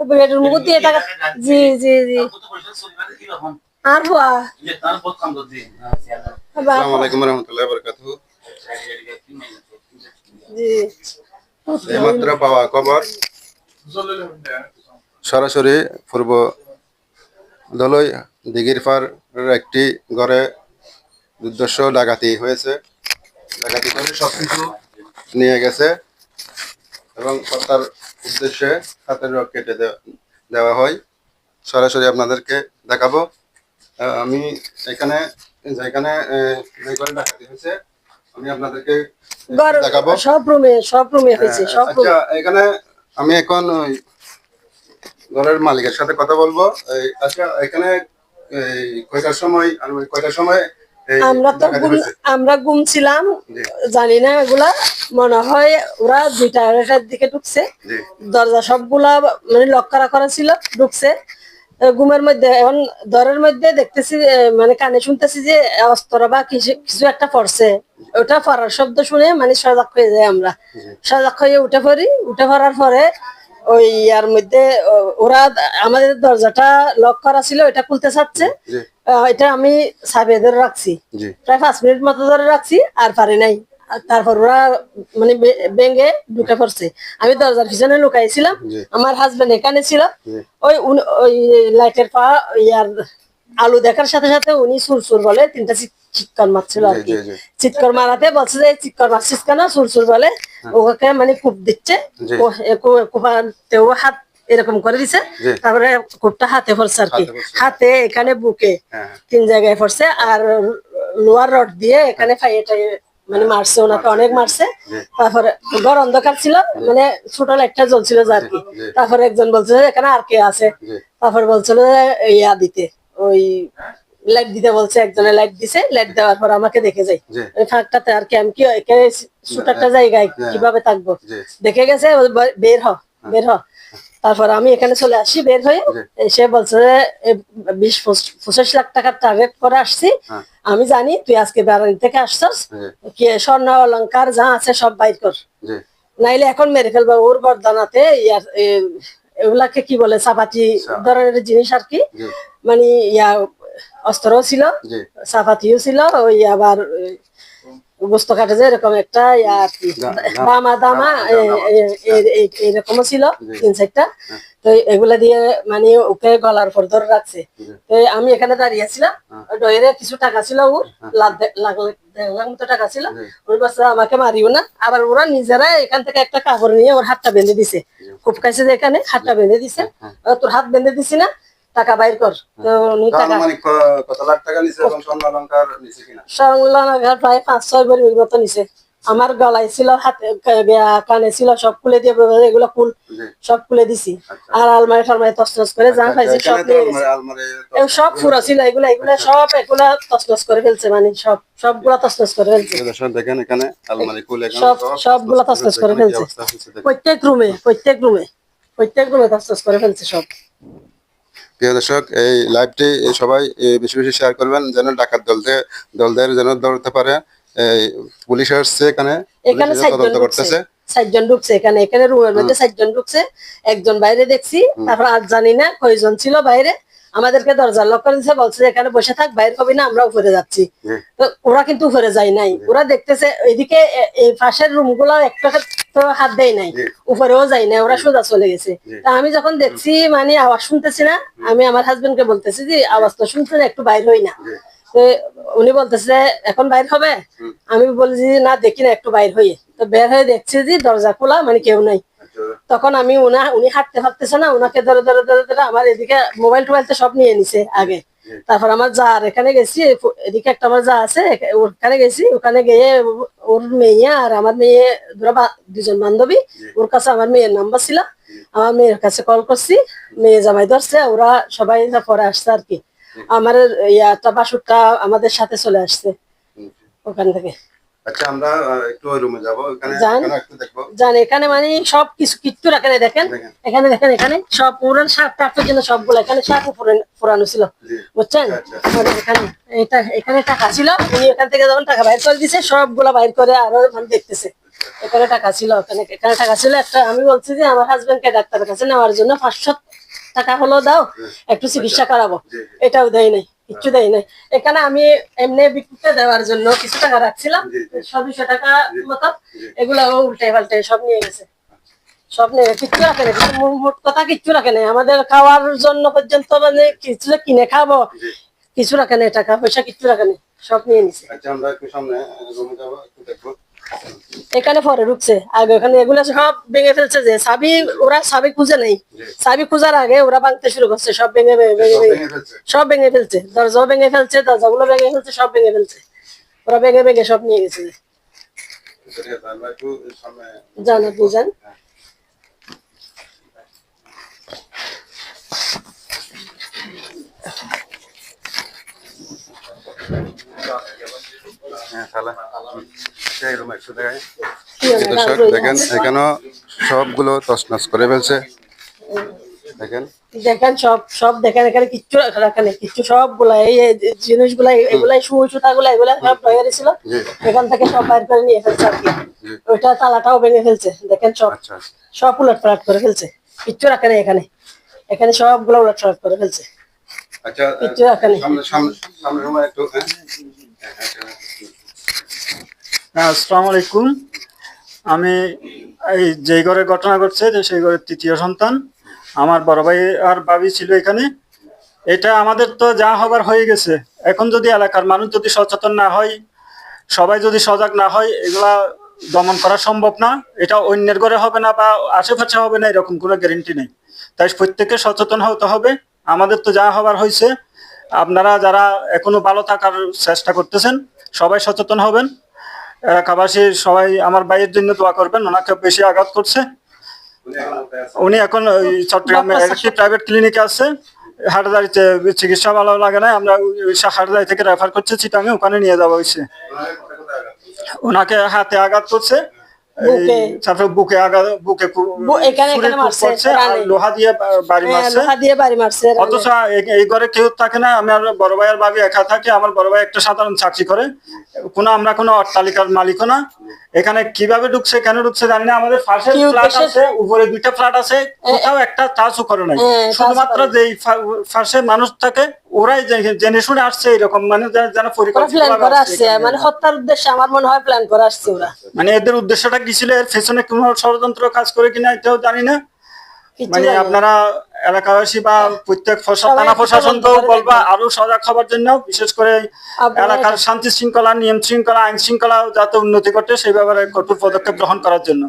বেডের মুখ দিয়ে টাকা জি জি জি। আর হওয়া। আসসালামু আলাইকুম রহমতুল্লাহ বরকাতু জি। এইমাত্র পাওয়া খবর। সরাসরি পূর্ব দলই দিঘির পার একটি ঘরে দুর্দর্শ ডাকাতি হয়েছে। ডাকাতি করে সবকিছু নিয়ে গেছে এবং তার উদ্দেশ্যে হাতের রক কেটে দেওয়া হয়। সরাসরি আপনাদেরকে দেখাবো। আমি এখানে যেখানে ডাকাতি হয়েছে। আমি আপনাদেরকে দেখাবো। সব রুমে সব রুমে হয়েছে সব আচ্ছা এখানে আমি এখন ওই ঘরের মালিকের সাথে কথা বলব। আচ্ছা এখানে কয়টার সময় আর কয়টার সময় আমরা তো? আমরা ঘুমছিলাম। জানি না এগুলা। মনে হয় ওরা দুইটা আড়াইটার দিকে ঢুকছে। দরজা সবগুলা মানে লক করা করা ছিল ঢুকছে। ঘুমের মধ্যে এখন দরের মধ্যে দেখতেছি মানে কানে শুনতেছি যে অস্ত্র বা কিছু একটা পড়ছে। ওটা পড়ার শব্দ শুনে মানে সজাগ হয়ে যায় আমরা। সজাগ হয়ে উঠে পড়ি। উঠে পড়ার পরে ওই ইয়ার মধ্যে ওরা আমাদের দরজাটা লক করা ছিল এটা খুলতে চাচ্ছে। এটা আমি সাবিয়ে ধরে রাখছি। প্রায় পাঁচ মিনিট মতো ধরে রাখছি আর পারি নাই। তারপর ওরা মানে বে- ঢুকে পড়ছে। আমি দরজার পিছনে লুকাইছিলাম আমার হাজবেন্ড এখানে ছিল। ওই ওই লাইটের পা ইয়ার আলু দেখার সাথে সাথে উনি সুর সুর বলে তিনটা চিৎ- চিৎকার মারছিল আর কি। চিৎকার মারাতে বলছে যে চিৎকার মারছিস কেন? সুর সুর বলে ওকে মানে কূপ দিচ্ছে। ও- হাত এরকম করে দিছে। তারপরে কূপটা হাতে পড়ছে আর কি। হাতে এখানে বুকে হ্যাঁ তিন জায়গায় পড়ছে আর লোয়ার রড দিয়ে এখানে ফাইয়েটা মানে মারছে ওনাকে অনেক মারছে। তারপরে ঘর অন্ধকার ছিল মানে ছোট লাইটটা জ্বলছিল আর কি। তারপরে একজন বলছিল এখানে আর কে আছে? তারপর বলছিল ইয়া দিতে। ওই লাইট দিতে বলছে একজনে লাইট দিছে লাইট দেওয়ার পর আমাকে দেখে যাই। ওই ফাঁকটাতে আর কি আমি কি এখানে ছোট একটা জায়গায় কীভাবে থাকব? দেখে গেছে বের হ বের হ। তারপর আমি এখানে চলে আসি বের হয়ে। এসে বলছে বিশ পঁচ- পঁচিশ লাখ টাকার টার্গেট করে আসছি। হ্যাঁ। আমি জানি তুই আজকে বেড়ানি থেকে আসছস। কি স্বর্ণ অলংকার যা আছে সব বাইর কর। নাইলে এখন মেরে ফেলবা ওর বরদানাতে ইয়ার এগুলাকে কি বলে চাপাতি ধরনের জিনিস আর কি। মানে ইয়া অস্ত্রও ছিল চাপাতিও ছিল ওই আবার গোস্ত কাটে যে এরকম একটা আর কি দামা দামা ছিল তিন চারটা। তো এগুলা দিয়ে মানে ওকে গলার পর ধরে রাখছে। তো আমি এখানে দাঁড়িয়ে ছিলাম ডয়ের কিছু টাকা ছিল ওর লাখ দে- লাখ মতো টাকা ছিল। ওই বাচ্চা আমাকে মারিও না আবার ওরা নিজেরা এখান থেকে একটা কাপড় নিয়ে ওর হাতটা বেঁধে দিছে। খুব কাছে যে এখানে হাতটা বেঁধে দিছে। তোর হাত বেঁধে দিছি না টাকা বাইর কর। প্রায় পাঁচ ছয় ভরির মতো নিছে। আমার গলায় ছিল হাতে কানে ছিল সব খুলে দিয়ে এগুলো ফুল সব খুলে দিছি। আর আলমারি টালমারি তসনস করে যা পাইছি সব নিয়ে গেছে। আলমারি আলমারি এগুলো সব ফুরা ছিল এগুলা এগুলা সব এগুলা তসনস করে ফেলছে মানে সব সবগুলা তসনস করে ফেলছে। এই দর্শক দেখেন এখানে আলমারি খুলে সব- সবগুলা তছনছ করে ফেলছে। প্রত্যেক রুমে প্রত্যেক রুমে প্রত্যেক রুমে তসনস করে ফেলছে সব। প্রিয় দর্শক এই লাইভটি সবাই বেশি বেশি শেয়ার করবেন যেন ডাকাত দলতে দলদের যেন ধরতে পারে। এই পুলিশ আসছে এখানে এখানে তদন্ত করতেছে। চারজন ঢুকছে এখানে এখানে রুমের মধ্যে চারজন ঢুকছে। একজন বাইরে দেখছি তারপর আর জানি না কয়জন ছিল বাইরে। আমাদেরকে দরজা লক করে দিছে বলছে এখানে বসে থাক বাইরে হবি না আমরা উপরে যাচ্ছি। তো ওরা কিন্তু উপরে যায় নাই। ওরা দেখতেছে এদিকে এই পাশের রুমগুলো একটা তো হাত দেয় নাই। উপরেও যায় না ওরা সোজা চলে গেছে। তা আমি যখন দেখছি মানে আওয়াজ শুনতেছি না আমি আমার হাজবেন্ড কে বলতেছি যে আওয়াজ তো শুনছে না একটু বাইর হই না। উনি বলতেছে এখন বাইর হবে? আমি বলছি যে, না দেখি না একটু বাইর হয়ে তো বের হয়ে দেখছি যে দরজা খোলা মানে কেউ নাই। তখন আমি উনা উনি হাঁটতে পারতেছে না উনাকে ধরে ধরে ধরে ধরে আমার এদিকে মোবাইল টোবাইল তো সব নিয়ে নিছে আগে। তারপর আমার যা আর এখানে গেছি এদিকে একটা আমার যা আছে ওখানে গেছি ওখানে গিয়ে ওর মেয়ে আর আমার মেয়ে ধরো দুজন বান্ধবী ওর কাছে আমার মেয়ের নাম্বার ছিল। আমার মেয়ের কাছে কল করছি মেয়ে জামাই ধরছে ওরা সবাই পরে আসছে আর কি। আমার ইয়াটা বাসুরটা আমাদের সাথে চলে আসছে ওখান থেকে। আচ্ছা আমরা একটু ওই রুমে যাব এখানে একটু দেখব? জান এখানে মানে সব কিছু কিচ্ছু রাখেন দেখেন? দেখেন। এখানে দেখেন এখানে সব পুরান শার্ট টাট পর্যন্ত সবগুলো এখানে শার্ট পুরানো ছিল। বুঝছেন? আচ্ছা, এখানে এটা এখানে টাকা ছিল উনি এখান থেকে যখন টাকা বাইর করে দিছে সবগুলা বাইর করে আরও মানে দেখতেছে। এখানে টাকা ছিল ওখানে এখানে টাকা ছিল একটা আমি বলছি যে আমার হাজবেন্ডকে ডাক্তারের কাছে নেওয়ার জন্য পাঁচশো টাকা হলো দাও একটু চিকিৎসা করাবো। এটাও দেয় নাই। কিচ্ছু দেয় নাই। এখানে আমি এমনি বিক্রিতে দেওয়ার জন্য কিছু টাকা রাখছিলাম। সবশো টাকা মতো এগুলো ও উল্টে পাল্টে সব নিয়ে গেছে। সব নিয়ে। কিচ্ছু রাখে না মোট কথা কিচ্ছু রাখে নাই। আমাদের খাওয়ার জন্য পর্যন্ত মানে কিছু কিনে খাব কিছু রাখে নাই টাকা পয়সা কিচ্ছু রাখে নাই। সব নিয়ে নিছে। আচ্ছা আমরা একটু সামনে রুমে যাব একটু দেখব। এখানে পরে ঢুকছে। আগে ওখানে এগুলো সব ভেঙে ফেলছে যে সাবি ওরা চাবি খুঁজে নেই। সাবি খুঁজার আগে ওরা ভাঙতে শুরু করছে সব ভেঙে ভেঙে ভেঙে সব ভেঙে ফেলছে। সব দরজাও ভেঙে ফেলছে দরজাগুলো ভেঙে ফেলছে সব ভেঙে ফেলছে। ওরা ভেঙে ভেঙে সব নিয়ে গেছে। জান। আপনি যান হ্যাঁ তাহলে। আচ্ছা হবে? দর্শক দেখেন এখানেও সবগুলো তছনছ করে ফেলছে। দেখেন। দেখেন সব সব দেখেন এখানে কিচ্ছু রাখা নেই কিচ্ছু সবগুলা এই জিনিসগুলা এগুলাই সুই সুতা গুলা এগুলা সব রয়ে গেছিল। এখান থেকে সব বাইর করে নিয়ে ফেলছে আর কি। ওইটা তালাটাও ভেঙে ফেলছে। দেখেন সব আচ্ছা সব উলট পালট করে ফেলছে। কিচ্ছু রাখে নেই এখানে। এখানে সবগুলো উলট পালট করে ফেলছে। আচ্ছা কিচ্ছু রাখা নেই। সামনে সামনে একটু হ্যাঁ, হ্যাঁ, হ্যাঁ। আসসালামু আলাইকুম। আমি এই যেই ঘরে ঘটনা ঘটছে, যে সেই ঘরের তৃতীয় সন্তান, আমার বড় ভাই আর ভাবি ছিল এখানে। এটা আমাদের তো যা হবার হয়ে গেছে। এখন যদি এলাকার মানুষ যদি সচেতন না হয়, সবাই যদি সজাগ না হয়, এগুলা দমন করা সম্ভব না। এটা অন্যের ঘরে হবে না বা আশেপাশে হবে না, এরকম কোনো গ্যারেন্টি নেই। তাই প্রত্যেককে সচেতন হতে হবে। আমাদের তো যা হবার হয়েছে, আপনারা যারা এখনও ভালো থাকার চেষ্টা করতেছেন, সবাই সচেতন হবেন। এলাকাবাসী সবাই আমার ভাইয়ের জন্য দোয়া করবেন ওনাকে বেশি আঘাত করছে। উনি এখন চট্টগ্রামে একটি প্রাইভেট ক্লিনিকে আছে। হাটদারিতে চিকিৎসা ভালো লাগে না আমরা হাটদারি থেকে রেফার করছি আমি ওখানে নিয়ে যাওয়া হয়েছে আঘাত? ওনাকে হাতে আঘাত করছে। তারপরে বুকে বুকে এখানে- এখানে মারছে, আর লোহা দিয়ে বাড়ি হ্যাঁ, মারছে। লোহা দিয়ে বাড়ি মারছে অথচ এই- ঘরে কেউ থাকে না আমি আমার বড় ভাইয়ের একা থাকে আমার বড় ভাই একটা সাধারণ চাকরি করে। কোন আমরা কোনো অট্টালিকার মালিকও না। এখানে কীভাবে ঢুকছে কেন ঢুকছে জানি না। আমাদের কি ফ্ল্যাট আছে উপরে দুইটা ফ্ল্যাট আছে কোথাও একটা টাচও করে নাই। হ্যাঁ, শুধুমাত্র যেই পাশে মানুষ থাকে ওরাই জেনে শুনে আসছে এরকম মানে যেন- করে আসছে মানে হত্যার উদ্দেশ্যে আমার মনে হয় প্ল্যান করে আসছে ওরা। মানে এদের উদ্দেশ্যটা কি ছিল? এর পেছনে কোনো ষড়যন্ত্র কাজ করে কিনা এটাও জানি না। মানে আপনারা এলাকাবাসী বা প্রত্যেক থানা প্রশাসনকেও বলবা আরও সজাগ হবার জন্য বিশেষ করে এলাকার শান্তি শৃঙ্খলা নিয়ম শৃঙ্খলা আইন শৃঙ্খলা যাতে উন্নতি ঘটে সেই ব্যাপারে কঠোর পদক্ষেপ গ্রহণ করার জন্য।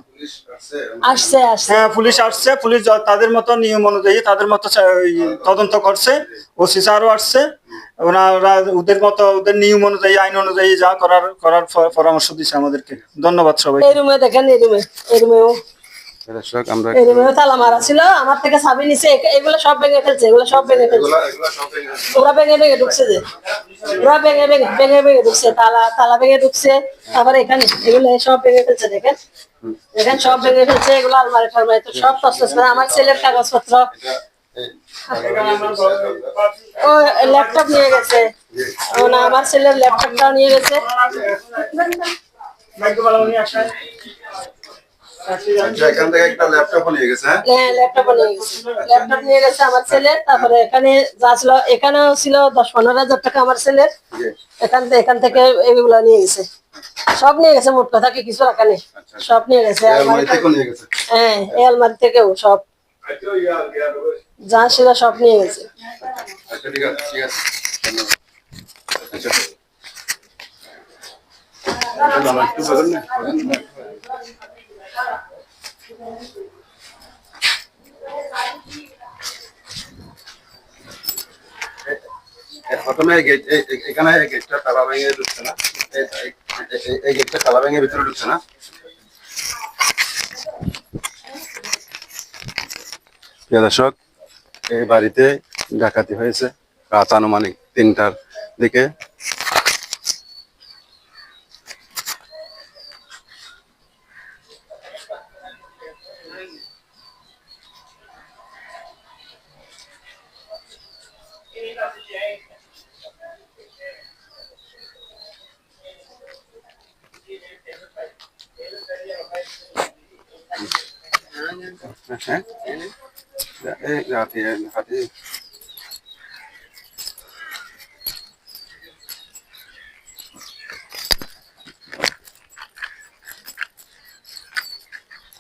আসছে হ্যাঁ পুলিশ আসছে পুলিশ তাদের মতো নিয়ম অনুযায়ী তাদের মতো তদন্ত করছে ওসি স্যারও আসছে ওনারা ওদের মতো ওদের নিয়ম অনুযায়ী আইন অনুযায়ী যা করার করার পরামর্শ দিচ্ছে আমাদেরকে। ধন্যবাদ সবাই এই রুমে দেখেন এই রুমে এই রুমেও দর্শক আমরা তালা মারা ছিল আমার থেকে চাবি নিছে এগুলো সব ভেঙে ফেলছে এগুলো সব ভেঙে ফেলছে। এগুলা এগুলা সব ওরা ভেঙে ভেঙে ঢুকছে যে। ওরা ভেঙে ভেঙে ভেঙে ভেঙে ঢুকছে তালা তালা ভেঙে ঢুকছে। তারপরে এখানে এগুলো সব ভেঙে ফেলছে দেখেন। দেখেন সব ভেঙে ফেলছে এগুলো আলমারি তো সব করে। আমার ছেলের কাগজপত্র। ও ল্যাপটপ নিয়ে গেছে। ও না আমার ছেলের ল্যাপটপটাও নিয়ে গেছে। এখান থেকে একটা ল্যাপটপ নিয়ে গেছে হ্যাঁ? হ্যাঁ ল্যাপটপ নিয়ে গেছে। ল্যাপটপ নিয়ে গেছে আমার ছেলের তারপরে এখানে যা ছিল এখানেও ছিল দশ পনেরো হাজার টাকা আমার ছেলের। এখান থেকে এখান থেকে এগুলো নিয়ে গেছে। সব নিয়ে গেছে মোট কথা কিছু রাখা নেই। সব নিয়ে গেছে আলমারি আলমারি থেকেও নিয়ে গেছে? হ্যাঁ এই আলমারি থেকেও সব। যা ছিল সব নিয়ে গেছে। আচ্ছা ঠিক আছে ঠিক আছে। আচ্ছা একটু প্রথমে এখানে গেটটা তালা ভেঙে ঢুকছে না। এই- গেটটা তালা ভেঙে ভিতরে ঢুকছে না। দর্শক, এই বাড়িতে ডাকাতি হয়েছে। রাত আনুমানিক তিনটার দিকে হ্যাঁ রাতে হাতে